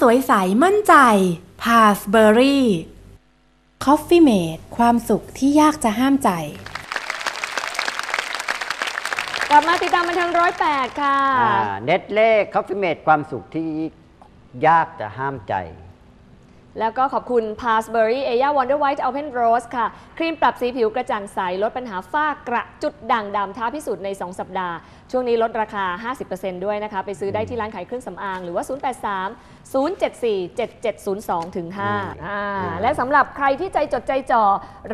สวยใส มั่นใจ พาสเบอรี่ Coffee Mate ความสุขที่ยากจะห้ามใจ กลับมาติดตามบันเทิงร้อยแปดค่ะเน็ตเล่คอฟฟี่เมดความสุขที่ยากจะห้ามใจ แล้วก็ขอบคุณ p a s b e r r y a y a Wonder White Open Rose ค่ะ ครีมปรับสีผิวกระจ่างใส ลดปัญหาฝ้ากระจุดด่างดำท้าพิสูจน์ใน 2 สัปดาห์ ช่วงนี้ลดราคา 50%ด้วยนะคะ ไปซื้อได้ที่ร้านขายเครื่องสำอาง หรือว่า 083 074 7702ถึง5อ่าและสำหรับใครที่ใจจดใจจ่อ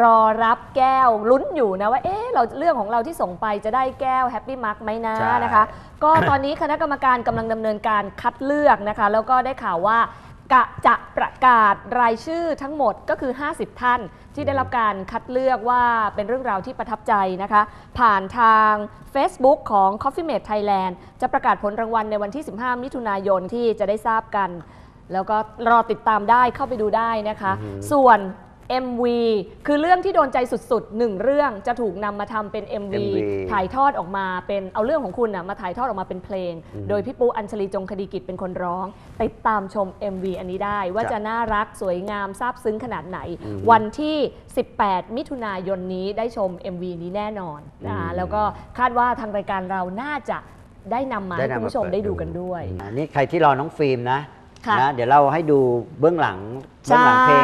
รอรับแก้วลุ้นอยู่นะว่าเอ๊ะเราเรื่องของเราที่ส่งไปจะได้แก้ว Happy Mark ไหมนะใช่ นะคะ ก็ตอนนี้คณะกรรมการกำลังดำเนินการคัดเลือกนะคะ แล้วก็ได้ข่าวว่ากะจะ ประกาศรายชื่อทั้งหมดก็คือ 50 ท่านที่ได้รับการคัดเลือกว่าเป็นเรื่องราวที่ประทับใจนะคะ ผ่านทาง Facebook ของ Coffee Mate Thailand จะประกาศผลรางวัลในวันที่ 15 มิถุนายนที่จะได้ทราบกัน แล้วก็รอติดตามได้เข้าไปดูได้นะคะอือหือส่วน MV คือเรื่องที่โดนใจสุดๆหนึ่งเรื่องจะถูกนำมาทำเป็น MV MV ถ่ายทอดออกมาเป็นเอาเรื่องของคุณนะมาถ่ายทอดออกมาเป็นเพลง อืมโดยพี่ปูอัญชลีจงคดีกิจเป็นคนร้อง ติดตามชม MV อันนี้ได้ ว่าครับจะน่ารักสวยงามซาบซึ้งขนาดไหน อืมวันที่ 18 มิถุนายนนี้ได้ชม MV นี้แน่นอนนะคะอืม แล้วก็คาดว่าทางรายการเราน่าจะได้นำมาให้นำคุณผู้ชมเปิได้ดูกันด้วยอันนี้ใครที่รอน้องฟิล์มนะค่ะนะ เดี๋ยวเราให้ดูเบื้องหลังใช่เบื้องหลังเพลง